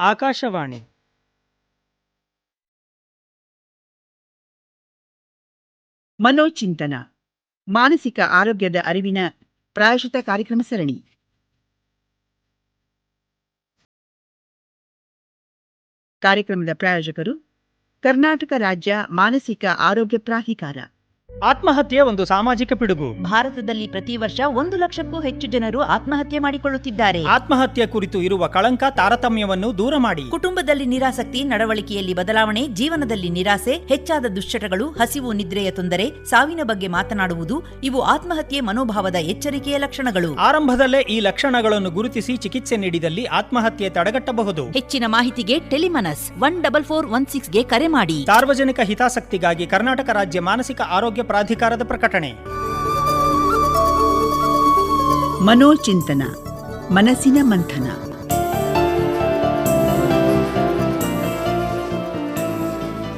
ಆಕಾಶವಾಣಿ. ಮನೋಚಿಂತನ, ಮಾನಸಿಕ ಆರೋಗ್ಯದ ಅರಿವಿನ ಪ್ರಾಯಶಿತ ಕಾರ್ಯಕ್ರಮ ಸರಣಿ. ಕಾರ್ಯಕ್ರಮದ ಪ್ರಾಯೋಜಕರು ಕರ್ನಾಟಕ ರಾಜ್ಯ ಮಾನಸಿಕ ಆರೋಗ್ಯ ಪ್ರಾಧಿಕಾರ. ಆತ್ಮಹತ್ಯೆ ಒಂದು ಸಾಮಾಜಿಕ ಪಿಡುಗು. ಭಾರತದಲ್ಲಿ ಪ್ರತಿ ವರ್ಷ ಒಂದು ಲಕ್ಷಕ್ಕೂ ಹೆಚ್ಚು ಜನರು ಆತ್ಮಹತ್ಯೆ ಮಾಡಿಕೊಳ್ಳುತ್ತಿದ್ದಾರೆ. ಆತ್ಮಹತ್ಯೆ ಕುರಿತು ಇರುವ ಕಳಂಕ ತಾರತಮ್ಯವನ್ನು ದೂರ ಮಾಡಿ. ಕುಟುಂಬದಲ್ಲಿ ನಿರಾಸಕ್ತಿ ನಡವಳಿಕೆಯಲ್ಲಿ ಬದಲಾವಣೆ ಜೀವನದಲ್ಲಿ ನಿರಾಸೆ ಹೆಚ್ಚಾದ ದುಶ್ಚಟಗಳು ಹಸಿವು ನಿದ್ರೆಯ ತೊಂದರೆ ಸಾವಿನ ಬಗ್ಗೆ ಮಾತನಾಡುವುದು ಇವು ಆತ್ಮಹತ್ಯೆ ಮನೋಭಾವದ ಎಚ್ಚರಿಕೆಯ ಲಕ್ಷಣಗಳು. ಆರಂಭದಲ್ಲೇ ಈ ಲಕ್ಷಣಗಳನ್ನು ಗುರುತಿಸಿ ಚಿಕಿತ್ಸೆ ನೀಡಿದಲ್ಲಿ ಆತ್ಮಹತ್ಯೆ ತಡೆಗಟ್ಟಬಹುದು. ಹೆಚ್ಚಿನ ಮಾಹಿತಿಗೆ Telemanas one double four one ಸಿಕ್ಸ್ಗೆ ಕರೆ ಮಾಡಿ. ಸಾರ್ವಜನಿಕ ಹಿತಾಸಕ್ತಿಗಾಗಿ ಕರ್ನಾಟಕ ರಾಜ್ಯ ಮಾನಸಿಕ ಆರೋಗ್ಯ ಪ್ರಾಧಿಕಾರದ ಪ್ರಕಟಣೆ. ಮನೋಚಿಂತನ ಮನಸ್ಸಿನ ಮಂಥನ.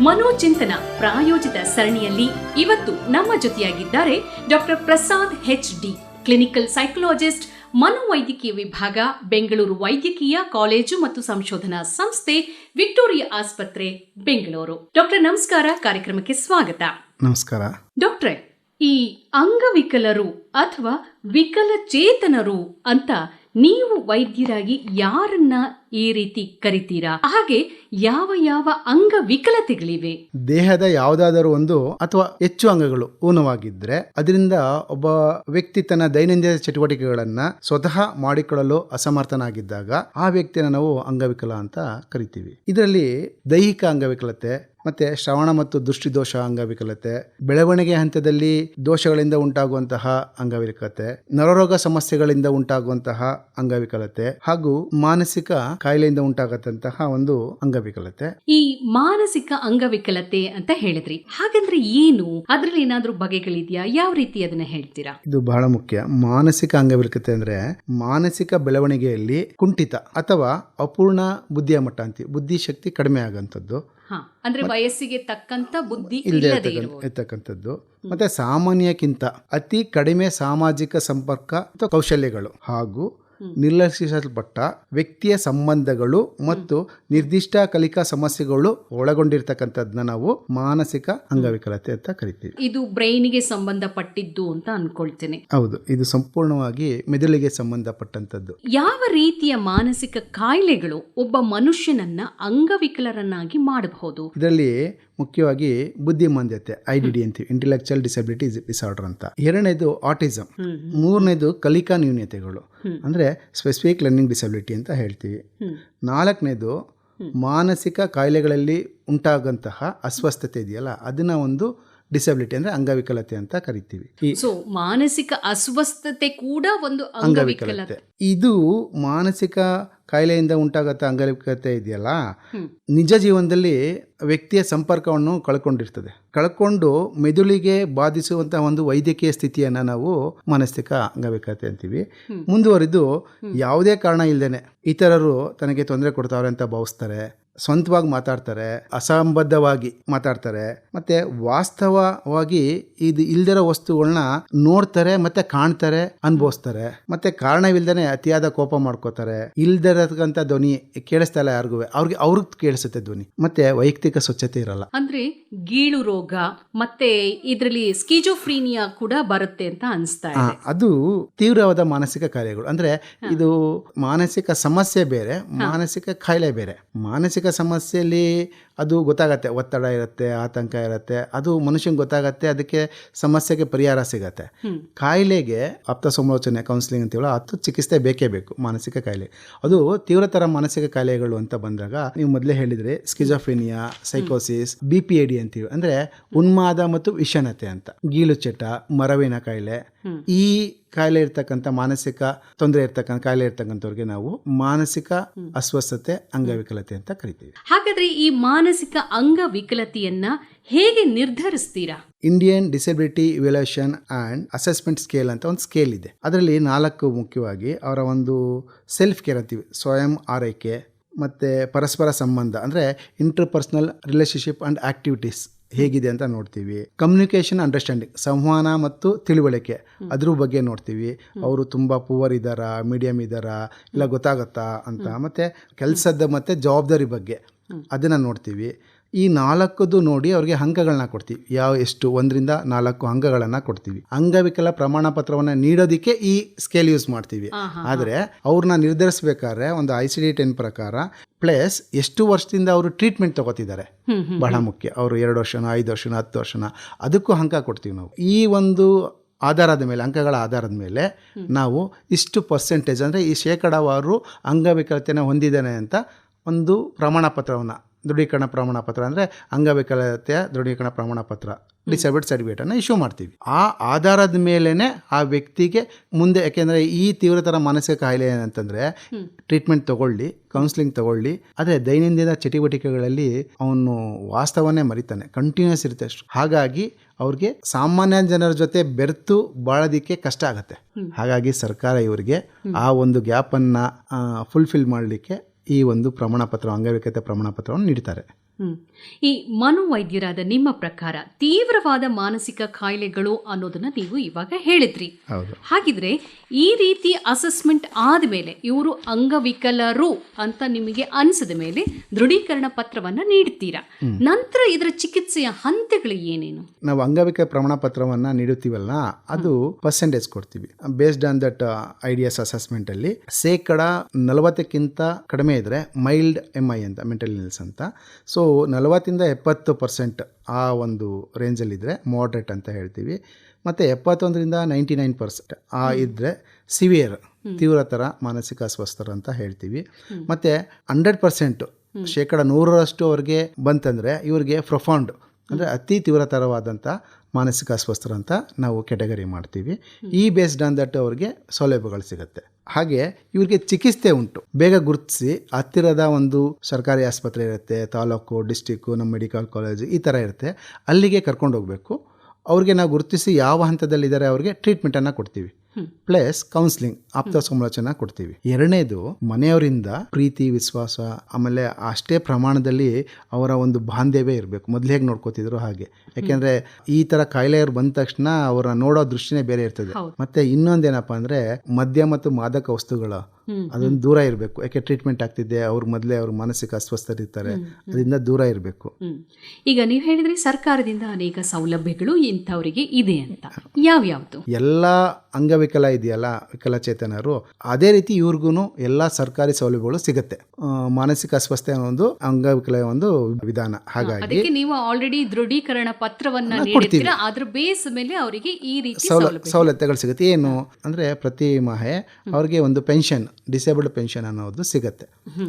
ಮನೋಚಿಂತನ ಪ್ರಾಯೋಜಿತ ಸರಣಿಯಲ್ಲಿ ಇವತ್ತು ನಮ್ಮ ಜೊತೆಯಾಗಿದ್ದಾರೆ doctor Prasad H D clinical psychologist ಮನೋವೈದ್ಯಕೀಯ ವಿಭಾಗ ಬೆಂಗಳೂರು ವೈದ್ಯಕೀಯ ಕಾಲೇಜು ಮತ್ತು ಸಂಶೋಧನಾ ಸಂಸ್ಥೆ ವಿಕ್ಟೋರಿಯಾ ಆಸ್ಪತ್ರೆ ಬೆಂಗಳೂರು. ಡಾಕ್ಟರ್ ನಮಸ್ಕಾರ ಕಾರ್ಯಕ್ರಮಕ್ಕೆ ಸ್ವಾಗತ. ನಮಸ್ಕಾರ. ಡಾಕ್ಟ್ರೆ ಈ ಅಂಗವಿಕಲರು ಅಥವಾ ವಿಕಲಚೇತನರು ಅಂತ ನೀವು ವೈದ್ಯರಾಗಿ ಯಾರನ್ನ ಈ ರೀತಿ ಕರಿತೀರಾ? ಹಾಗೆ ಯಾವ ಯಾವ ಅಂಗವಿಕಲತೆಗಳಿವೆ? ದೇಹದ ಯಾವುದಾದರೂ ಒಂದು ಅಥವಾ ಹೆಚ್ಚು ಅಂಗಗಳು ಊನವಾಗಿದ್ರೆ ಅದರಿಂದ ಒಬ್ಬ ವ್ಯಕ್ತಿ ತನ್ನ ದೈನಂದಿನ ಚಟುವಟಿಕೆಗಳನ್ನ ಸ್ವತಃ ಮಾಡಿಕೊಳ್ಳಲು ಅಸಮರ್ಥನಾಗಿದ್ದಾಗ ಆ ವ್ಯಕ್ತಿಯನ್ನು ನಾವು ಅಂಗವಿಕಲ ಅಂತ ಕರಿತೀವಿ. ಇದರಲ್ಲಿ ದೈಹಿಕ ಅಂಗವಿಕಲತೆ ಮತ್ತೆ ಶ್ರವಣ ಮತ್ತು ದೃಷ್ಟಿದೋಷ ಅಂಗವಿಕಲತೆ ಬೆಳವಣಿಗೆ ಹಂತದಲ್ಲಿ ದೋಷಗಳಿಂದ ಉಂಟಾಗುವಂತಹ ಅಂಗವಿಕಲತೆ ನರರೋಗ ಸಮಸ್ಯೆಗಳಿಂದ ಉಂಟಾಗುವಂತಹ ಅಂಗವಿಕಲತೆ ಹಾಗೂ ಮಾನಸಿಕ ಕಾಯಿಲೆಯಿಂದ ಉಂಟಾಗತ್ತಂತಹ ಒಂದು ಅಂಗವಿಕಲತೆ ಈ ಮಾನಸಿಕ ಅಂಗವಿಕಲತೆ ಅಂತ ಹೇಳಿದ್ರಿ. ಹಾಗಂದ್ರೆ ಏನು? ಅದ್ರಲ್ಲಿ ಏನಾದ್ರೂ ಬಗೆಗಳಿದೆಯಾ? ಯಾವ ರೀತಿ ಅದನ್ನ ಹೇಳ್ತೀರಾ? ಇದು ಬಹಳ ಮುಖ್ಯ. ಮಾನಸಿಕ ಅಂಗವಿಕಲತೆ ಅಂದ್ರೆ ಮಾನಸಿಕ ಬೆಳವಣಿಗೆಯಲ್ಲಿ ಕುಂಠಿತ ಅಥವಾ ಅಪೂರ್ಣ ಬುದ್ಧಿಯ ಮಟ್ಟ ಅಂತೀವಿ ಬುದ್ಧಿಶಕ್ತಿ ಕಡಿಮೆ ಆಗಂತದ್ದು ಅಂದ್ರೆ ವಯಸ್ಸಿಗೆ ತಕ್ಕಂತ ಬುದ್ಧಿ ಇಲ್ಲದೆ ಇರ್ತಕ್ಕಂಥದ್ದು. ಮತ್ತೆ ಸಾಮಾನ್ಯಕ್ಕಿಂತ ಅತಿ ಕಡಿಮೆ ಸಾಮಾಜಿಕ ಸಂಪರ್ಕ ಅಥವಾ ಕೌಶಲ್ಯಗಳು ಹಾಗೂ ನಿರ್ಲಕ್ಷಿಸಲ್ಪಟ್ಟ ವ್ಯಕ್ತಿಯ ಸಂಬಂಧಗಳು ಮತ್ತು ನಿರ್ದಿಷ್ಟ ಕಲಿಕಾ ಸಮಸ್ಯೆಗಳು ಒಳಗೊಂಡಿರ್ತಕ್ಕಂಥದ್ನ ನಾವು ಮಾನಸಿಕ ಅಂಗವಿಕಲತೆ ಅಂತ ಕರಿತೀವಿ. ಇದು ಬ್ರೈನ್ಗೆ ಸಂಬಂಧಪಟ್ಟಿದ್ದು ಅಂತ ಅನ್ಕೊಳ್ತೇನೆ. ಹೌದು ಇದು ಸಂಪೂರ್ಣವಾಗಿ ಮೆದುಳಿಗೆ ಸಂಬಂಧಪಟ್ಟಂತದ್ದು ಯಾವ ರೀತಿಯ ಮಾನಸಿಕ ಕಾಯಿಲೆಗಳು ಒಬ್ಬ ಮನುಷ್ಯನನ್ನ ಅಂಗವಿಕಲರನ್ನಾಗಿ ಮಾಡಬಹುದು? ಇದರಲ್ಲಿ ಮುಖ್ಯವಾಗಿ ಬುದ್ಧಿಮಾಂದ್ಯತೆ ಐ ಡಿ ಡಿ ಅಂತೀವಿ ಇಂಟೆಲೆಕ್ಚುಯಲ್ ಡಿಸಬಿಲಿಟಿ ಡಿಸಾರ್ಡರ್ ಅಂತ. ಎರಡನೇದು ಆಟಿಸಮ್ ಮೂರನೇದು ಕಲಿಕಾ ನ್ಯೂನ್ಯತೆಗಳು ಅಂದ್ರೆ ಸ್ಪೆಸಿಫಿಕ್ ಲರ್ನಿಂಗ್ ಡಿಸಬಿಲಿಟಿ ಅಂತ ಹೇಳ್ತೀವಿ. ನಾಲ್ಕನೇದು ಮಾನಸಿಕ ಕಾಯಿಲೆಗಳಲ್ಲಿ ಉಂಟಾಗಂತಹ ಅಸ್ವಸ್ಥತೆ ಇದೆಯಲ್ಲ ಅದನ್ನು ಒಂದು ಡಿಸಬಿಲಿಟಿ ಅಂದ್ರೆ ಅಂಗವಿಕಲತೆ ಅಂತ ಕರಿತೀವಿ. ಸೊ ಮಾನಸಿಕ ಅಸ್ವಸ್ಥತೆ ಕೂಡ ಒಂದು ಅಂಗವಿಕಲತೆ. ಇದು ಮಾನಸಿಕ ಕಾಯಿಲೆಯಿಂದ ಉಂಟಾಗತ್ತ ಅಂಗವಿಕಲತೆ ಇದೆಯಲ್ಲ? ನಿಜ ಜೀವನದಲ್ಲಿ ವ್ಯಕ್ತಿಯ ಸಂಪರ್ಕವನ್ನು ಕಳ್ಕೊಂಡಿರ್ತದೆ. ಕಳ್ಕೊಂಡು ಮೆದುಳಿಗೆ ಬಾಧಿಸುವಂತಹ ಒಂದು ವೈದ್ಯಕೀಯ ಸ್ಥಿತಿಯನ್ನು ನಾವು ಮಾನಸಿಕ ಅಂಗವಿಕಲತೆ ಅಂತೀವಿ. ಮುಂದುವರಿದು ಯಾವುದೇ ಕಾರಣ ಇಲ್ಲದೇನೆ ಇತರರು ತನಗೆ ತೊಂದರೆ ಕೊಡ್ತಾವ್ರೆ ಅಂತ ಭಾವಿಸ್ತಾರೆ. ಸ್ವಂತವಾಗಿ ಮಾತಾಡ್ತಾರೆ ಅಸಂಬದ್ಧವಾಗಿ ಮಾತಾಡ್ತಾರೆ ಮತ್ತೆ ವಾಸ್ತವವಾಗಿ ಇದು ಇಲ್ದಿರೋ ವಸ್ತುಗಳನ್ನ ನೋಡ್ತಾರೆ ಮತ್ತೆ ಕಾಣ್ತಾರೆ ಅನುಭವಿಸ್ತಾರೆ. ಮತ್ತೆ ಕಾರಣವಿಲ್ದೇನೆ ಅತಿಯಾದ ಕೋಪ ಮಾಡ್ಕೋತಾರೆ. ಇಲ್ದಿರತಕ್ಕಂಥ ಧ್ವನಿ ಕೇಳಿಸ್ತಾ ಇಲ್ಲ ಯಾರಿಗೂ. ಅವ್ರಿಗೆ ಅವ್ರಿಗೆ ಕೇಳಿಸುತ್ತೆ ಧ್ವನಿ. ಮತ್ತೆ ವೈಯಕ್ತಿಕ ಸ್ವಚ್ಛತೆ ಇರಲ್ಲ. ಅಂದ್ರೆ ಗೀಳು ರೋಗ ಮತ್ತೆ ಇದರಲ್ಲಿ ಸ್ಕಿಜೋಫ್ರೀನಿಯಾ ಕೂಡ ಬರುತ್ತೆ ಅಂತ ಅನಿಸ್ತಾ ಇದೆ. ಅದು ತೀವ್ರವಾದ ಮಾನಸಿಕ ಕಾರ್ಯಗಳು. ಅಂದ್ರೆ ಇದು ಮಾನಸಿಕ ಸಮಸ್ಯೆ ಬೇರೆ ಮಾನಸಿಕ ಕಾಯಿಲೆ ಬೇರೆ. ಮಾನಸಿಕ ಸಮಸ್ಯೆಯಲ್ಲಿ ಅದು ಗೊತ್ತಾಗತ್ತೆ ಒತ್ತಡ ಇರುತ್ತೆ ಆತಂಕ ಇರುತ್ತೆ ಅದು ಮನುಷ್ಯಂಗೆ ಗೊತ್ತಾಗತ್ತೆ ಅದಕ್ಕೆ ಸಮಸ್ಯೆಗೆ ಪರಿಹಾರ ಸಿಗತ್ತೆ. ಕಾಯಿಲೆಗೆ ಆಪ್ತ ಸಮಾಲೋಚನೆ ಕೌನ್ಸಿಲಿಂಗ್ ಅಂತೀವಲ್ಲ ಅದು ಚಿಕಿತ್ಸೆ ಬೇಕೇ ಬೇಕು ಮಾನಸಿಕ ಕಾಯಿಲೆ. ಅದು ತೀವ್ರತರ ಮಾನಸಿಕ ಕಾಯಿಲೆಗಳು ಅಂತ ಬಂದಾಗ ನೀವು ಮೊದಲೇ ಹೇಳಿದ್ರೆ ಸ್ಕಿಜೋಫಿನಿಯಾ ಸೈಕೋಸಿಸ್ ಬಿ ಪಿ ಎ ಡಿ ಅಂತೀವಿ ಅಂದ್ರೆ ಉನ್ಮಾದ ಮತ್ತು ವಿಷಣತೆ ಅಂತ. ಗೀಳು ಚಟ ಮರವಿನ ಕಾಯಿಲೆ. ಈ ಕಾಯಿಲೆ ಇರ್ತಕ್ಕಂಥ ಮಾನಸಿಕ ತೊಂದರೆ ಇರ್ತಕ್ಕಂಥ ಕಾಯಿಲೆ ಇರ್ತಕ್ಕಂಥವ್ರಿಗೆ ನಾವು ಮಾನಸಿಕ ಅಸ್ವಸ್ಥತೆ ಅಂಗವಿಕಲತೆ ಅಂತ ಕರಿತೀವಿ. ಹಾಗಾದ್ರೆ ಈ ಮಾನಸಿಕ ಅಂಗವಿಕಲತೆಯನ್ನ ಹೇಗೆ ನಿರ್ಧರಿಸ್ತೀರಾ? Indian disability evaluation and assessment scale ಅಂತ ಒಂದು ಸ್ಕೇಲ್ ಇದೆ. ಅದರಲ್ಲಿ ನಾಲ್ಕು ಮುಖ್ಯವಾಗಿ ಅವರ ಒಂದು ಸೆಲ್ಫ್ ಕೇರ್ ಅಂತೀವಿ. ಸ್ವಯಂ ಆರೈಕೆ ಮತ್ತು ಪರಸ್ಪರ ಸಂಬಂಧ, ಅಂದರೆ ಇಂಟರ್ಪರ್ಸ್ನಲ್ ರಿಲೇಷನ್ಶಿಪ್ ಆ್ಯಂಡ್ ಆ್ಯಕ್ಟಿವಿಟೀಸ್ ಹೇಗಿದೆ ಅಂತ ನೋಡ್ತೀವಿ. ಕಮ್ಯುನಿಕೇಷನ್ ಅಂಡರ್ಸ್ಟ್ಯಾಂಡಿಂಗ್ ಸಂವಹನ ಮತ್ತು ತಿಳುವಳಿಕೆ ಅದ್ರ ಬಗ್ಗೆ ನೋಡ್ತೀವಿ. ಅವರು ತುಂಬ ಪೂವರ್ ಇದ್ದಾರಾ ಮೀಡಿಯಮ್ ಇದ್ದಾರಾ, ಇಲ್ಲ ಗೊತ್ತಾಗತ್ತಾ ಅಂತ. ಮತ್ತು ಕೆಲಸದ ಮತ್ತು ಜವಾಬ್ದಾರಿ ಬಗ್ಗೆ. ಅದನ್ನು ನೋಡ್ತೀವಿ. ಈ ನಾಲ್ಕದು ನೋಡಿ ಅವ್ರಿಗೆ ಅಂಕಗಳನ್ನ ಕೊಡ್ತೀವಿ. ಯಾವ ಎಷ್ಟು? ಒಂದರಿಂದ ನಾಲ್ಕು ಅಂಕಗಳನ್ನು ಕೊಡ್ತೀವಿ. ಅಂಗವಿಕಲ ಪ್ರಮಾಣ ಪತ್ರವನ್ನು ನೀಡೋದಕ್ಕೆ ಈ ಸ್ಕೇಲ್ ಯೂಸ್ ಮಾಡ್ತೀವಿ. ಆದರೆ ಅವ್ರನ್ನ ನಿರ್ಧರಿಸಬೇಕಾದ್ರೆ ಒಂದು ಐ ಸಿ ಡಿ ಟೆನ್ ಪ್ರಕಾರ ಪ್ಲಸ್ ಎಷ್ಟು ವರ್ಷದಿಂದ ಅವರು ಟ್ರೀಟ್ಮೆಂಟ್ ತಗೋತಿದ್ದಾರೆ. ಬಹಳ ಮುಖ್ಯ. ಅವರು ಎರಡು ವರ್ಷನ ಐದು ವರ್ಷನ ಹತ್ತು ವರ್ಷನ ಅದಕ್ಕೂ ಅಂಕ ಕೊಡ್ತೀವಿ ನಾವು. ಈ ಒಂದು ಆಧಾರದ ಮೇಲೆ ಅಂಕಗಳ ಆಧಾರದ ಮೇಲೆ ನಾವು ಇಷ್ಟು ಪರ್ಸೆಂಟೇಜ್ ಅಂದರೆ ಈ ಶೇಕಡಾವಾರು ಅಂಗವಿಕಲತೆಯನ್ನು ಹೊಂದಿದ್ದಾನೆ ಅಂತ ಒಂದು ಪ್ರಮಾಣ ಪತ್ರವನ್ನು ದೃಢೀಕರಣ ಪ್ರಮಾಣ ಪತ್ರ ಅಂದರೆ ಅಂಗವಿಕಲತೆಯ ದೃಢೀಕರಣ ಪ್ರಮಾಣ ಪತ್ರ ಡಿಸೇಬಲ್ಡ್ ಸರ್ಟಿಫಿಕೇಟನ್ನು ಇಶ್ಯೂ ಮಾಡ್ತೀವಿ. ಆ ಆಧಾರದ ಮೇಲೇ ಆ ವ್ಯಕ್ತಿಗೆ ಮುಂದೆ ಯಾಕೆಂದರೆ ಈ ತೀವ್ರತರ ಮಾನಸಿಕ ಕಾಯಿಲೆ ಏನಂತಂದರೆ ಟ್ರೀಟ್ಮೆಂಟ್ ತಗೊಳ್ಳಿ ಕೌನ್ಸಿಲಿಂಗ್ ತಗೊಳ್ಳಿ ಆದರೆ ದೈನಂದಿನ ಚಟುವಟಿಕೆಗಳಲ್ಲಿ ಅವನು ವಾಸ್ತವನೇ ಮರಿತಾನೆ ಕಂಟಿನ್ಯೂಸ್ ಇರುತ್ತೆ ಅಷ್ಟು. ಹಾಗಾಗಿ ಅವ್ರಿಗೆ ಸಾಮಾನ್ಯ ಜನರ ಜೊತೆ ಬೆರೆತು ಬಾಳೋದಿಕ್ಕೆ ಕಷ್ಟ ಆಗುತ್ತೆ. ಹಾಗಾಗಿ ಸರ್ಕಾರ ಇವರಿಗೆ ಆ ಒಂದು ಗ್ಯಾಪನ್ನು ಫುಲ್ಫಿಲ್ ಮಾಡಲಿಕ್ಕೆ ಈ ಒಂದು ಪ್ರಮಾಣ ಪತ್ರ ಪ್ರಮಾಣಪತ್ರವನ್ನು ಪ್ರಮಾಣ ನೀಡ್ತಾರೆ. ಈ ಮನೋವೈದ್ಯರಾದ ನಿಮ್ಮ ಪ್ರಕಾರ ತೀವ್ರವಾದ ಮಾನಸಿಕ ಕಾಯಿಲೆಗಳು ಅನ್ನೋದನ್ನ ನೀವು ಇವಾಗ ಹೇಳಿದ್ರಿ. ಹೌದು. ಹಾಗಿದ್ರೆ ಈ ರೀತಿ ಅಸೆಸ್ಮೆಂಟ್ ಆದ ಮೇಲೆ ಇವರು ಅಂಗವಿಕಲರು ಅಂತ ನಿಮಗೆ ಅನಿಸಿದ ಮೇಲೆ ದೃಢೀಕರಣ ಪತ್ರವನ್ನ ನೀಡ್ತೀರಾ? ನಂತರ ಇದರ ಚಿಕಿತ್ಸೆಯ ಹಂತಗಳು ಏನೇನು? ನಾವು ಅಂಗವಿಕಲ ಪ್ರಮಾಣ ಪತ್ರವನ್ನ ನೀಡುತ್ತೀವಲ್ಲ ಅದು ಪರ್ಸೆಂಟೇಜ್ ಕೊಡ್ತೀವಿ. ಬೇಸ್ಡ್ ಆನ್ ದಟ್ ಐಡಿಯಾಸ್ ಅಸೆಸ್ಮೆಂಟಲ್ಲಿ ಶೇಕಡ ನಲವತ್ತಕ್ಕಿಂತ ಕಡಿಮೆ ಇದ್ರೆ ಮೈಲ್ಡ್ ಎಂ ಐ ಅಂತ ಮೆಂಟಲ್ ಇಲ್ನೆಸ್ ಅಂತ. ಸೊ ನಲವತ್ತಿಂದ ಎಪ್ಪತ್ತು ಪರ್ಸೆಂಟ್ ಆ ಒಂದು ರೇಂಜಲ್ಲಿದ್ದರೆ ಮಾಡ್ರೇಟ್ ಅಂತ ಹೇಳ್ತೀವಿ. ಮತ್ತು ಎಪ್ಪತ್ತೊಂದರಿಂದ ನೈಂಟಿ ನೈನ್ ಪರ್ಸೆಂಟ್ ಆ ಇದ್ದರೆ ಸಿವಿಯರ್ ತೀವ್ರತರ ಮಾನಸಿಕ ಅಸ್ವಸ್ಥರು ಅಂತ ಹೇಳ್ತೀವಿ. ಮತ್ತು ಹಂಡ್ರೆಡ್ ಪರ್ಸೆಂಟು ಶೇಕಡ ನೂರರಷ್ಟು ಅವ್ರಿಗೆ ಬಂತಂದರೆ ಇವ್ರಿಗೆ ಪ್ರೊಫೌಂಡ್ ಅಂದರೆ ಅತಿ ತೀವ್ರತರವಾದಂಥ ಮಾನಸಿಕ ಅಸ್ವಸ್ಥರು ಅಂತ ನಾವು ಕೆಟಗರಿ ಮಾಡ್ತೀವಿ. ಈ ಬೇಸ್ಡ್ ಆನ್ ದಟ್ ಅವ್ರಿಗೆ ಸೌಲಭ್ಯಗಳು ಸಿಗುತ್ತೆ. ಹಾಗೆ ಇವರಿಗೆ ಚಿಕಿತ್ಸೆ ಉಂಟು. ಬೇಗ ಗುರುತಿಸಿ ಹತ್ತಿರದ ಒಂದು ಸರ್ಕಾರಿ ಆಸ್ಪತ್ರೆ ಇರುತ್ತೆ, ತಾಲೂಕು ಡಿಸ್ಟಿಕ್ಕು ನಮ್ಮ ಮೆಡಿಕಲ್ ಕಾಲೇಜು ಈ ಥರ ಇರುತ್ತೆ. ಅಲ್ಲಿಗೆ ಕರ್ಕೊಂಡು ಹೋಗಬೇಕು. ಅವ್ರಿಗೆ ನಾವು ಗುರುತಿಸಿ ಯಾವ ಹಂತದಲ್ಲಿದ್ದಾರೆ ಅವ್ರಿಗೆ ಟ್ರೀಟ್ಮೆಂಟನ್ನು ಕೊಡ್ತೀವಿ. ಪ್ಲಸ್ ಕೌನ್ಸಿಲಿಂಗ್ ಆಪ್ತ ಸಮಾಲೋಚನೆ ಕೊಡ್ತೀವಿ. ಎರಡನೇದು ಮನೆಯವರಿಂದ ಪ್ರೀತಿ ವಿಶ್ವಾಸ ಆಮೇಲೆ ಅಷ್ಟೇ ಪ್ರಮಾಣದಲ್ಲಿ ಅವರ ಒಂದು ಬಾಂಧವ್ಯ ಇರಬೇಕು. ಮೊದಲು ಹೇಗೆ ನೋಡ್ಕೋತಿದ್ರು ಹಾಗೆ. ಯಾಕೆಂದ್ರೆ ಈ ತರ ಕಾಯಿಲೆಯವ್ರು ಬಂದ ತಕ್ಷಣ ಅವರ ನೋಡೋ ದೃಷ್ಟಿನೇ ಬೇರೆ ಇರ್ತದೆ. ಮತ್ತೆ ಇನ್ನೊಂದೇನಪ್ಪ ಅಂದ್ರೆ ಮದ್ಯ ಮತ್ತು ಮಾದಕ ವಸ್ತುಗಳ ಅದೊಂದು ದೂರ ಇರಬೇಕು. ಯಾಕೆ ಟ್ರೀಟ್ಮೆಂಟ್ ಆಗ್ತಿದೆ ಅವ್ರ ಮೊದಲೇ ಅವ್ರ ಮಾನಸಿಕ ಅಸ್ವಸ್ಥರಿರ್ತಾರೆ ಅದರಿಂದ ದೂರ ಇರಬೇಕು. ಈಗ ನೀವು ಹೇಳಿದ್ರೆ ಸರ್ಕಾರದಿಂದ ಅನೇಕ ಸೌಲಭ್ಯಗಳು ಇಂಥವರಿಗೆ ಇದೆ ಅಂತ. ಯಾವ್ಯಾವ್ದು ಎಲ್ಲ ಅಂಗವಿಕಲ ಇದೆಯಲ್ಲ ವಿಕಲಚೇತನರು ಅದೇ ರೀತಿ ಇವ್ರಿಗೂ ಎಲ್ಲ ಸರ್ಕಾರಿ ಸೌಲಭ್ಯಗಳು ಸಿಗುತ್ತೆ. ಮಾನಸಿಕ ಅಸ್ವಸ್ಥೆ ಒಂದು ಅಂಗವಿಕಲ ಒಂದು ವಿಧಾನ. ಹಾಗಾಗಿ ನೀವು ಆಲ್ರೆಡಿ ದೃಢೀಕರಣ ಪತ್ರವನ್ನ ನೀಡಿರ್ತೀರಾ ಅದ್ರ ಬೇಸ್ ಮೇಲೆ ಅವರಿಗೆ ಈ ರೀತಿ ಸೌಲಭ್ಯಗಳು. ಸೌಲಭ್ಯ ಸಿಗುತ್ತೆ. ಏನು ಅಂದ್ರೆ ಪ್ರತಿ ಮಾಹೆ ಅವ್ರಿಗೆ ಒಂದು ಪೆನ್ಷನ್ ಡಿಸೇಬಲ್ಡ್ ಪೆನ್ಷನ್ ಅನ್ನೋದು ಸಿಗುತ್ತೆ.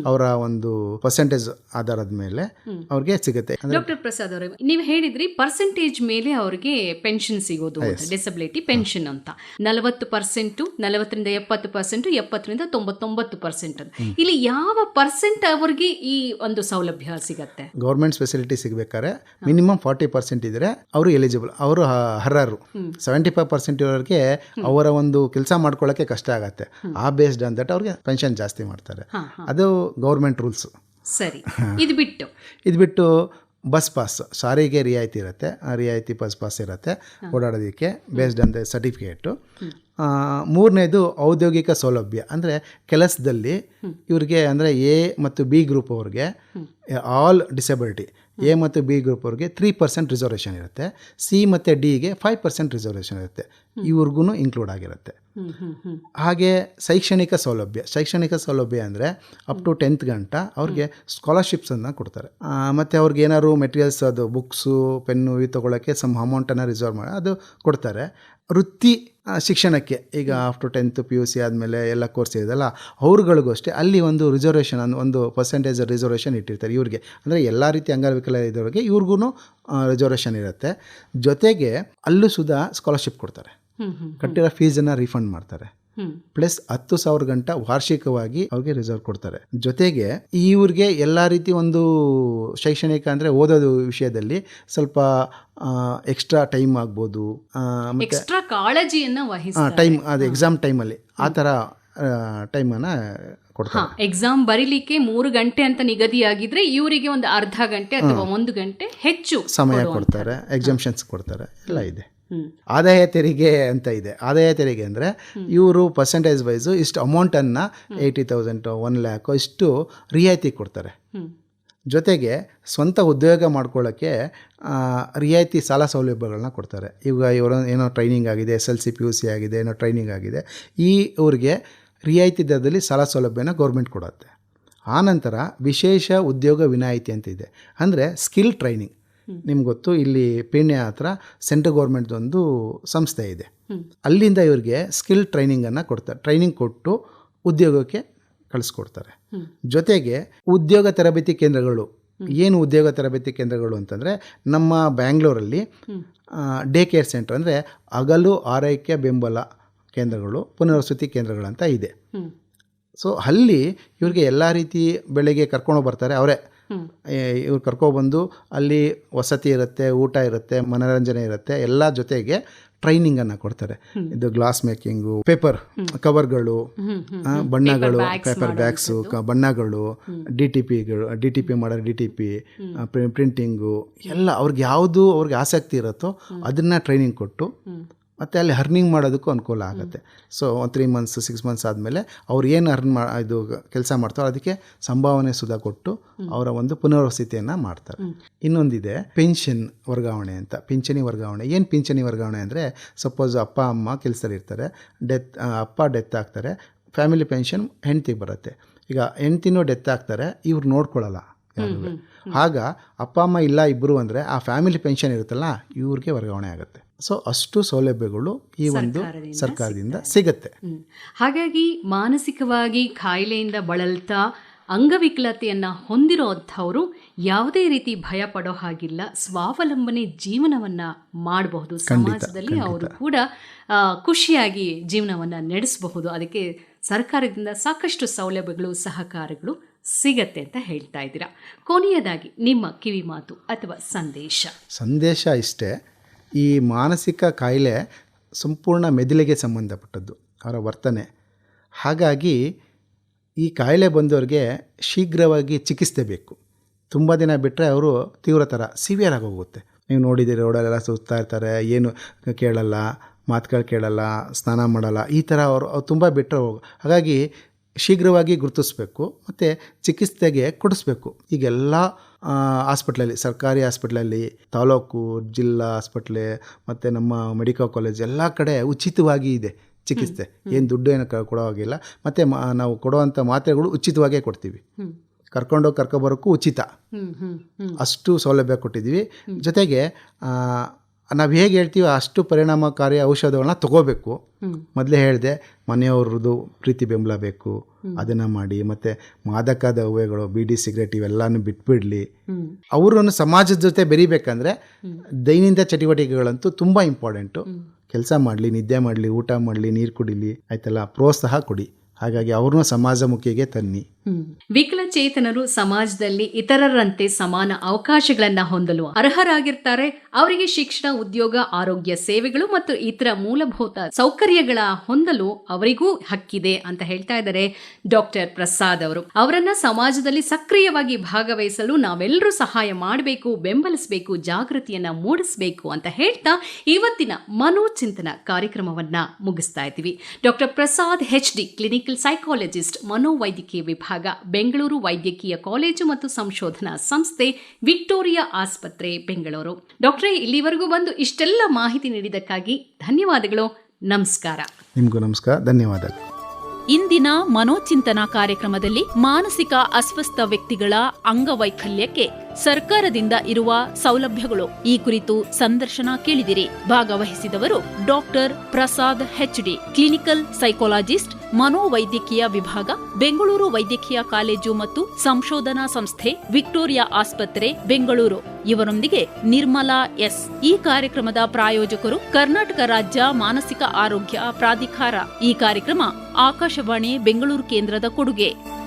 ಅವರ ಒಂದು ಪರ್ಸೆಂಟೇಜ್ ಆಧಾರದ ಮೇಲೆ ಅವ್ರಿಗೆ ಸಿಗುತ್ತೆ. ಡಾಕ್ಟರ್ ಪ್ರಸಾದ್ ಅವರೇ ನೀವು ಹೇಳಿದ್ರಿ ಪರ್ಸೆಂಟೇಜ್ ಮೇಲೆ ಅವರಿಗೆ ಪೆನ್ಷನ್ ಸಿಗೋದು ಡಿಸಬಿಲಿಟಿ ಪೆನ್ಷನ್ ಅಂತ. ನಲವತ್ತು ಪರ್ಸೆಂಟ್ ನಲವತ್ತರಿಂದ ಎಪ್ಪತ್ತು ಪರ್ಸೆಂಟ್ ಎಪ್ಪತ್ತರಿಂದ ತೊಂಬತ್ತೊಂಬತ್ತು ಪರ್ಸೆಂಟ್ ಇಲ್ಲಿ ಯಾವ ಪರ್ಸೆಂಟ್ ಅವರಿಗೆ ಈ ಒಂದು ಸೌಲಭ್ಯ ಸಿಗುತ್ತೆ? ಗೌರ್ಮೆಂಟ್ ಫೆಸಿಲಿಟಿ ಸಿಗಬೇಕಾದ್ರೆ ಮಿನಿಮಮ್ ಫಾರ್ಟಿ ಪರ್ಸೆಂಟ್ ಇದ್ರೆ ಅವರು ಎಲಿಜಿಬಲ್ ಅವರು ಅರ್ಹರು. ಸೆವೆಂಟಿ ಫೈವ್ ಪರ್ಸೆಂಟ್ ಇರೋರಿಗೆ ಅವರ ಒಂದು ಕೆಲಸ ಮಾಡ್ಕೊಳ್ಳೋಕ್ಕೆ ಕಷ್ಟ ಆಗತ್ತೆ. ಆ ಬೇಸ್ಡ್ ಅಂದ್ರೆ ದಟ್ ಅವ್ರಿಗೆ ಪೆನ್ಷನ್ ಜಾಸ್ತಿ ಮಾಡ್ತಾರೆ. ಅದು ಗೌರ್ಮೆಂಟ್ ರೂಲ್ಸ್ ಸರಿ. ಇದು ಬಿಟ್ಟು? ಇದು ಬಿಟ್ಟು ಬಸ್ ಪಾಸ್ ಸಾರಿಗೆ ರಿಯಾಯಿತಿ ಇರುತ್ತೆ. ಆ ರಿಯಾಯಿತಿ ಬಸ್ ಪಾಸ್ ಇರುತ್ತೆ. ಓಡಾಡೋದಕ್ಕೆ ಬೇಸ್ಡ್ ಅಂದರೆ ಸರ್ಟಿಫಿಕೇಟು ಮೂರನೇದು ಔದ್ಯೋಗಿಕ ಸೌಲಭ್ಯ. ಅಂದರೆ ಕೆಲಸದಲ್ಲಿ ಇವ್ರಿಗೆ ಅಂದರೆ ಎ ಮತ್ತು ಬಿ ಗ್ರೂಪ್ ಅವ್ರಿಗೆ ಆಲ್ ಡಿಸಬಿಲಿಟಿ ಎ ಮತ್ತು ಬಿ ಗ್ರೂಪ್ ಅವ್ರಿಗೆ ತ್ರೀ ಪರ್ಸೆಂಟ್ ರಿಸರ್ವೇಷನ್ ಇರುತ್ತೆ. ಸಿ ಮತ್ತು ಡಿಗೆ ಫೈವ್ ಪರ್ಸೆಂಟ್ ರಿಸರ್ವೇಷನ್ ಇರುತ್ತೆ. ಇವ್ರಿಗೂ ಇನ್ಕ್ಲೂಡ್ ಆಗಿರುತ್ತೆ. ಹಾಗೆ ಶೈಕ್ಷಣಿಕ ಸೌಲಭ್ಯ ಶೈಕ್ಷಣಿಕ ಸೌಲಭ್ಯ ಅಂದರೆ ಅಪ್ ಟು ಟೆಂತ್ ಗಂಟ ಅವ್ರಿಗೆ ಸ್ಕಾಲರ್ಶಿಪ್ಸನ್ನು ಕೊಡ್ತಾರೆ. ಮತ್ತು ಅವ್ರಿಗೆ ಏನಾದ್ರು ಮೆಟೀರಿಯಲ್ಸ್ ಅದು ಬುಕ್ಸು ಪೆನ್ನು ಇವು ತೊಗೊಳಕ್ಕೆ ಸಮ್ ಅಮೌಂಟನ್ನು ರಿಸರ್ವ್ ಮಾಡಿ, ಅದು ಕೊಡ್ತಾರೆ. ವೃತ್ತಿ ಶಿಕ್ಷಣಕ್ಕೆ. ಈಗ after tenth P U C ಆದಮೇಲೆ ಎಲ್ಲ ಕೋರ್ಸ್ ಇದೆಯಲ್ಲ ಅವ್ರುಗಳಿಗೂ ಅಷ್ಟೇ ಅಲ್ಲಿ ಒಂದು ರಿಸರ್ವೇಷನ್ ಒಂದು ಪರ್ಸೆಂಟೇಜ್ ರಿಸರ್ವೇಷನ್ ಇಟ್ಟಿರ್ತಾರೆ ಇವ್ರಿಗೆ. ಅಂದರೆ ಎಲ್ಲ ರೀತಿ ಅಂಗವಿಕಲ ಇದ್ದವ್ರಿಗೆ ಇವ್ರಿಗೂ ರಿಸರ್ವೇಷನ್ ಇರುತ್ತೆ. ಜೊತೆಗೆ ಅಲ್ಲೂ ಸುಧಾ ಸ್ಕಾಲರ್ಶಿಪ್ ಕೊಡ್ತಾರೆ. ಕಟ್ಟಿರೋ ಫೀಸನ್ನು ರೀಫಂಡ್ ಮಾಡ್ತಾರೆ. ಪ್ಲಸ್ ಹತ್ತು ಸಾವಿರ ಗಂಟ ವಾರ್ಷಿಕವಾಗಿ ಅವ್ರಿಗೆ ರಿಸರ್ವ್ ಕೊಡ್ತಾರೆ. ಜೊತೆಗೆ ಇವ್ರಿಗೆ ಎಲ್ಲ ರೀತಿ ಒಂದು ಶೈಕ್ಷಣಿಕ ಅಂದರೆ ಓದೋದು ವಿಷಯದಲ್ಲಿ ಸ್ವಲ್ಪ ಎಕ್ಸ್ಟ್ರಾ ಟೈಮ್ ಆಗ್ಬೋದು. ಎಕ್ಸ್ಟ್ರಾ ಕಾಳಜಿಯನ್ನ ಟೈಮ್ ಅದು ಎಕ್ಸಾಮ್ ಟೈಮಲ್ಲಿ ಆ ತರ ಟೈಮನ್ನು ಕೊಡ್ತಾರೆ. ಎಕ್ಸಾಮ್ ಬರೀಲಿಕ್ಕೆ ಮೂರು ಗಂಟೆ ಅಂತ ನಿಗದಿಯಾಗಿದ್ರೆ ಇವರಿಗೆ ಒಂದು ಅರ್ಧ ಗಂಟೆ ಅಥವಾ ಒಂದು ಗಂಟೆ ಹೆಚ್ಚು ಸಮಯ ಕೊಡ್ತಾರೆ ಎಕ್ಸಾಮ್ಷನ್ಸ್ ಕೊಡ್ತಾರೆ ಎಲ್ಲ ಇದೆ. ಆದಾಯ ತೆರಿಗೆ ಅಂತ ಇದೆ. ಆದಾಯ ತೆರಿಗೆ ಅಂದರೆ ಇವರು ಪರ್ಸೆಂಟೇಜ್ ವೈಸು ಇಷ್ಟು ಅಮೌಂಟನ್ನು ಏಯ್ಟಿ ತೌಸಂಡು ಒನ್ ಲ್ಯಾಕು ಇಷ್ಟು ರಿಯಾಯಿತಿ ಕೊಡ್ತಾರೆ. ಜೊತೆಗೆ ಸ್ವಂತ ಉದ್ಯೋಗ ಮಾಡ್ಕೊಳ್ಳೋಕ್ಕೆ ರಿಯಾಯಿತಿ ಸಾಲ ಸೌಲಭ್ಯಗಳನ್ನ ಕೊಡ್ತಾರೆ. ಈಗ ಇವರು ಏನೋ ಟ್ರೈನಿಂಗ್ ಆಗಿದೆ S L C P U C ಆಗಿದೆ ಏನೋ ಟ್ರೈನಿಂಗ್ ಆಗಿದೆ. ಈ ಅವ್ರಿಗೆ ರಿಯಾಯಿತಿ ದರದಲ್ಲಿ ಸಾಲ ಸೌಲಭ್ಯನ ಗೌರ್ಮೆಂಟ್ ಕೊಡುತ್ತೆ. ಆನಂತರ ವಿಶೇಷ ಉದ್ಯೋಗ ವಿನಾಯಿತಿ ಅಂತ ಇದೆ. ಅಂದರೆ ಸ್ಕಿಲ್ ಟ್ರೈನಿಂಗ್ ನಿಮ್ಗೆ ಗೊತ್ತು ಇಲ್ಲಿ ಪೀಣ್ಯ ಹತ್ರ ಸೆಂಟ್ರಲ್ ಗೌರ್ಮೆಂಟ್ದೊಂದು ಸಂಸ್ಥೆ ಇದೆ. ಅಲ್ಲಿಂದ ಇವ್ರಿಗೆ ಸ್ಕಿಲ್ ಟ್ರೈನಿಂಗನ್ನು ಕೊಡ್ತಾರೆ ಟ್ರೈನಿಂಗ್ ಕೊಟ್ಟು ಉದ್ಯೋಗಕ್ಕೆ ಕಳಿಸ್ಕೊಡ್ತಾರೆ. ಜೊತೆಗೆ ಉದ್ಯೋಗ ತರಬೇತಿ ಕೇಂದ್ರಗಳು ಏನು ಉದ್ಯೋಗ ತರಬೇತಿ ಕೇಂದ್ರಗಳು ಅಂತಂದರೆ ನಮ್ಮ ಬ್ಯಾಂಗ್ಳೂರಲ್ಲಿ ಡೇ ಕೇರ್ ಸೆಂಟರ್ ಅಂದರೆ ಹಗಲು ಆರೈಕೆ ಬೆಂಬಲ ಕೇಂದ್ರಗಳು ಪುನರ್ವಸತಿ ಕೇಂದ್ರಗಳಂತ ಇದೆ. ಸೊ ಅಲ್ಲಿ ಇವ್ರಿಗೆ ಎಲ್ಲ ರೀತಿ ಬೆಳಗ್ಗೆ ಕರ್ಕೊಂಡು ಬರ್ತಾರೆ ಅವರೇ. ಇವ್ರು ಕರ್ಕೊಬಂದು ಅಲ್ಲಿ ವಸತಿ ಇರುತ್ತೆ ಊಟ ಇರುತ್ತೆ ಮನೋರಂಜನೆ ಇರುತ್ತೆ ಎಲ್ಲ ಜೊತೆಗೆ ಟ್ರೈನಿಂಗನ್ನು ಕೊಡ್ತಾರೆ. ಇದು ಗ್ಲಾಸ್ ಮೇಕಿಂಗು ಪೇಪರ್ ಕವರ್ಗಳು. ಬಣ್ಣಗಳು ಪೇಪರ್ ಬ್ಯಾಗ್ಸು. ಬಣ್ಣಗಳು ಡಿ ಟಿ ಪಿಗಳು ಡಿ ಟಿ ಪಿ ಮಾಡೋರು ಡಿ ಟಿ ಪಿ ಪ್ರಿಂಟಿಂಗು ಎಲ್ಲ ಅವ್ರಿಗೆ ಯಾವುದು ಅವ್ರಿಗೆ ಆಸಕ್ತಿ ಇರುತ್ತೋ ಅದನ್ನು ಟ್ರೈನಿಂಗ್ ಕೊಟ್ಟು. ಮತ್ತು ಅಲ್ಲಿ ಅರ್ನಿಂಗ್ ಮಾಡೋದಕ್ಕೂ ಅನುಕೂಲ ಆಗುತ್ತೆ. ಸೊ ಒಂದು ತ್ರೀ ಮಂತ್ಸ್ ಸಿಕ್ಸ್ ಮಂತ್ಸ್ ಆದಮೇಲೆ ಅವ್ರು ಏನು ಅರ್ನ್ ಮಾ ಇದು ಕೆಲಸ ಮಾಡ್ತಾರೋ ಅದಕ್ಕೆ ಸಂಭಾವನೆ ಸುಧಾ ಕೊಟ್ಟು ಅವರ ಒಂದು ಪುನರ್ವಸತಿಯನ್ನು ಮಾಡ್ತಾರೆ. ಇನ್ನೊಂದಿದೆ ಪೆನ್ಷನ್ ವರ್ಗಾವಣೆ ಅಂತ ಪಿಂಚಣಿ ವರ್ಗಾವಣೆ. ಏನು ಪಿಂಚಣಿ ವರ್ಗಾವಣೆ ಅಂದರೆ ಸಪೋಸ್ ಅಪ್ಪ ಅಮ್ಮ ಕೆಲಸದಲ್ಲಿ ಇರ್ತಾರೆ ಡೆತ್ ಅಪ್ಪ ಡೆತ್ ಆಗ್ತಾರೆ ಫ್ಯಾಮಿಲಿ ಪೆನ್ಷನ್ ಹೆಂಡ್ತಿಗೆ ಬರುತ್ತೆ. ಈಗ ಹೆಂಡ್ತಿನೂ ಡೆತ್ ಆಗ್ತಾರೆ ಇವ್ರು ನೋಡ್ಕೊಳ್ಳಲ್ಲ ಆಗ ಅಪ್ಪ ಅಮ್ಮ ಇಲ್ಲ ಇಬ್ಬರು ಅಂದರೆ ಆ ಫ್ಯಾಮಿಲಿ ಪೆನ್ಷನ್ ಇರುತ್ತಲ್ಲ ಇವ್ರಿಗೆ ವರ್ಗಾವಣೆ ಆಗುತ್ತೆ. ಸೊ ಅಷ್ಟು ಸೌಲಭ್ಯಗಳು ಈ ಒಂದು ಸರ್ಕಾರದಿಂದ ಸಿಗುತ್ತೆ. ಹಾಗಾಗಿ ಮಾನಸಿಕವಾಗಿ ಕಾಯಿಲೆಯಿಂದ ಬಳಲ್ತಾ ಅಂಗವಿಕಲತೆಯನ್ನ ಹೊಂದಿರೋಂಥವ್ರು ಯಾವುದೇ ರೀತಿ ಭಯ ಪಡೋ ಹಾಗಿಲ್ಲ ಸ್ವಾವಲಂಬನೆ ಜೀವನವನ್ನ ಮಾಡಬಹುದು. ಸಮಾಜದಲ್ಲಿ ಅವರು ಕೂಡ ಖುಷಿಯಾಗಿ ಜೀವನವನ್ನ ನಡೆಸಬಹುದು. ಅದಕ್ಕೆ ಸರ್ಕಾರದಿಂದ ಸಾಕಷ್ಟು ಸೌಲಭ್ಯಗಳು ಸಹಕಾರಗಳು ಸಿಗತ್ತೆ ಅಂತ ಹೇಳ್ತಾ ಇದ್ದೀರಾ. ಕೊನೆಯದಾಗಿ ನಿಮ್ಮ ಕಿವಿ ಮಾತು ಅಥವಾ ಸಂದೇಶ? ಸಂದೇಶ ಇಷ್ಟೇ. ಈ ಮಾನಸಿಕ ಕಾಯಿಲೆ ಸಂಪೂರ್ಣ ಮೆದುಳಿಗೆ ಸಂಬಂಧಪಟ್ಟದ್ದು, ಅವರ ವರ್ತನೆ. ಹಾಗಾಗಿ ಈ ಕಾಯಿಲೆ ಬಂದವ್ರಿಗೆ ಶೀಘ್ರವಾಗಿ ಚಿಕಿತ್ಸೆ ಬೇಕು. ತುಂಬ ದಿನ ಬಿಟ್ಟರೆ ಅವರು ತೀವ್ರತರ ಸಿವಿಯರ್ ಆಗಿ ಹೋಗುತ್ತೆ. ನೀವು ನೋಡಿದ್ದೀರಿ, ರೋಡಲ್ಲೆಲ್ಲ ಸುತ್ತಾ ಇರ್ತಾರೆ, ಏನು ಕೇಳಲ್ಲ, ಮಾತುಗಳು ಕೇಳಲ್ಲ, ಸ್ನಾನ ಮಾಡಲ್ಲ, ಈ ಥರ ಅವರು, ಅವ್ರು ತುಂಬ ಬಿಟ್ಟರೆ ಹೋಗು, ಹಾಗಾಗಿ ಶೀಘ್ರವಾಗಿ ಗುರುತಿಸ್ಬೇಕು, ಮತ್ತು ಚಿಕಿತ್ಸೆಗೆ ಕೊಡಿಸ್ಬೇಕು. ಈಗೆಲ್ಲ ಹಾಸ್ಪಿಟ್ಲಲ್ಲಿ ಸರ್ಕಾರಿ ಹಾಸ್ಪಿಟ್ಲಲ್ಲಿ ತಾಲೂಕು ಜಿಲ್ಲಾ ಆಸ್ಪೆಟ್ಲೆ ಮತ್ತು ನಮ್ಮ ಮೆಡಿಕಲ್ ಕಾಲೇಜ್ ಎಲ್ಲ ಕಡೆ ಉಚಿತವಾಗಿ ಇದೆ ಚಿಕಿತ್ಸೆ. ಏನು ದುಡ್ಡು ಏನು ಕೊಡೋ ಹಾಗಿಲ್ಲ ಮತ್ತು ಮಾ ನಾವು ಕೊಡುವಂಥ ಮಾತ್ರೆಗಳು ಉಚಿತವಾಗೇ ಕೊಡ್ತೀವಿ. ಕರ್ಕೊಂಡೋಗಿ ಕರ್ಕೊಬರೋಕ್ಕೂ ಉಚಿತ. ಅಷ್ಟು ಸೌಲಭ್ಯ ಕೊಟ್ಟಿದ್ದೀವಿ. ಜೊತೆಗೆ ನಾವು ಹೇಗೆ ಹೇಳ್ತೀವಿ ಅಷ್ಟು ಪರಿಣಾಮಕಾರಿ ಔಷಧಗಳನ್ನ ತಗೋಬೇಕು. ಮೊದಲೇ ಹೇಳಿದೆ ಮನೆಯವ್ರದ್ದು ಪ್ರೀತಿ ಬೆಂಬಲ ಬೇಕು. ಅದನ್ನು ಮಾಡಿ ಮತ್ತು ಮಾದಕ ದ್ರವ್ಯಗಳು ಬೀಡಿ ಸಿಗರೇಟ್ ಇವೆಲ್ಲನೂ ಬಿಟ್ಬಿಡಲಿ. ಅವರನ್ನು ಸಮಾಜದ ಜೊತೆ ಬೆರಿಬೇಕಂದ್ರೆ ದೈನಂದಿನ ಚಟುವಟಿಕೆಗಳಂತೂ ತುಂಬ ಇಂಪಾರ್ಟೆಂಟು ಕೆಲಸ ಮಾಡಲಿ ನಿದ್ದೆ ಮಾಡಲಿ ಊಟ ಮಾಡಲಿ ನೀರು ಕುಡಿಲಿ ಆಯ್ತಲ್ಲ ಪ್ರೋತ್ಸಾಹ ಕೊಡಿ. ಹಾಗಾಗಿ ಅವ್ರನ್ನೂ ಸಮಾಜಮುಖಿಗೆ ತನ್ನಿ. ಹ್ಮ್. ವಿಕಲಚೇತನರು ಸಮಾಜದಲ್ಲಿ ಇತರರಂತೆ ಸಮಾನ ಅವಕಾಶಗಳನ್ನ ಹೊಂದಲು ಅರ್ಹರಾಗಿರ್ತಾರೆ. ಅವರಿಗೆ ಶಿಕ್ಷಣ, ಉದ್ಯೋಗ, ಆರೋಗ್ಯ, ಸೇವೆಗಳು ಮತ್ತು ಇತರ ಮೂಲಭೂತ ಸೌಕರ್ಯಗಳ ಹೊಂದಲು ಅವರಿಗೂ ಹಕ್ಕಿದೆ ಅಂತ ಹೇಳ್ತಾ ಇದ್ದಾರೆ ಡಾಕ್ಟರ್ ಪ್ರಸಾದ್ ಅವರು. ಅವರನ್ನ ಸಮಾಜದಲ್ಲಿ ಸಕ್ರಿಯವಾಗಿ ಭಾಗವಹಿಸಲು ನಾವೆಲ್ಲರೂ ಸಹಾಯ ಮಾಡಬೇಕು, ಬೆಂಬಲಿಸಬೇಕು, ಜಾಗೃತಿಯನ್ನ ಮೂಡಿಸಬೇಕು ಅಂತ ಹೇಳ್ತಾ ಇವತ್ತಿನ ಮನೋಚಿಂತನ ಕಾರ್ಯಕ್ರಮವನ್ನ ಮುಗಿಸ್ತಾ ಇದ್ದೀವಿ. Doctor Prasad H D clinical psychologist ಮನೋವೈದ್ಯಕೀಯ ವಿಭಾಗ ಬೆಂಗಳೂರು ವೈದ್ಯಕೀಯ ಕಾಲೇಜು ಮತ್ತು ಸಂಶೋಧನಾ ಸಂಸ್ಥೆ ವಿಕ್ಟೋರಿಯಾ ಆಸ್ಪತ್ರೆ ಬೆಂಗಳೂರು. ಡಾಕ್ಟ್ರೇ ಇಲ್ಲಿವರೆಗೂ ಬಂದು ಇಷ್ಟೆಲ್ಲ ಮಾಹಿತಿ ನೀಡಿದ್ದಕ್ಕಾಗಿ ಧನ್ಯವಾದಗಳು. ನಮಸ್ಕಾರ. ನಿಮಗೂ ನಮಸ್ಕಾರ. ಧನ್ಯವಾದಗಳು. ಇಂದಿನ ಮನೋಚಿಂತನಾ ಕಾರ್ಯಕ್ರಮದಲ್ಲಿ ಮಾನಸಿಕ ಅಸ್ವಸ್ಥ ವ್ಯಕ್ತಿಗಳ ಅಂಗವೈಕಲ್ಯಕ್ಕೆ ಸರ್ಕಾರದಿಂದ ಇರುವ ಸೌಲಭ್ಯಗಳು. ಈ ಕುರಿತು ಸಂದರ್ಶನ ಕೇಳಿದಿರಿ. ಭಾಗವಹಿಸಿದವರು doctor Prasad H D clinical psychologist ಮನೋವೈದ್ಯಕೀಯ ವಿಭಾಗ, ಬೆಂಗಳೂರು ವೈದ್ಯಕೀಯ ಕಾಲೇಜು ಮತ್ತು ಸಂಶೋಧನಾ ಸಂಸ್ಥೆ ವಿಕ್ಟೋರಿಯಾ ಆಸ್ಪತ್ರೆ, ಬೆಂಗಳೂರು. ಇವರೊಂದಿಗೆ ನಿರ್ಮಲಾ ಎಸ್. ಈ ಕಾರ್ಯಕ್ರಮದ ಪ್ರಾಯೋಜಕರು ಕರ್ನಾಟಕ ರಾಜ್ಯ ಮಾನಸಿಕ ಆರೋಗ್ಯ ಪ್ರಾಧಿಕಾರ. ಈ ಕಾರ್ಯಕ್ರಮ ಆಕಾಶವಾಣಿ ಬೆಂಗಳೂರು ಕೇಂದ್ರದ ಕೊಡುಗೆ.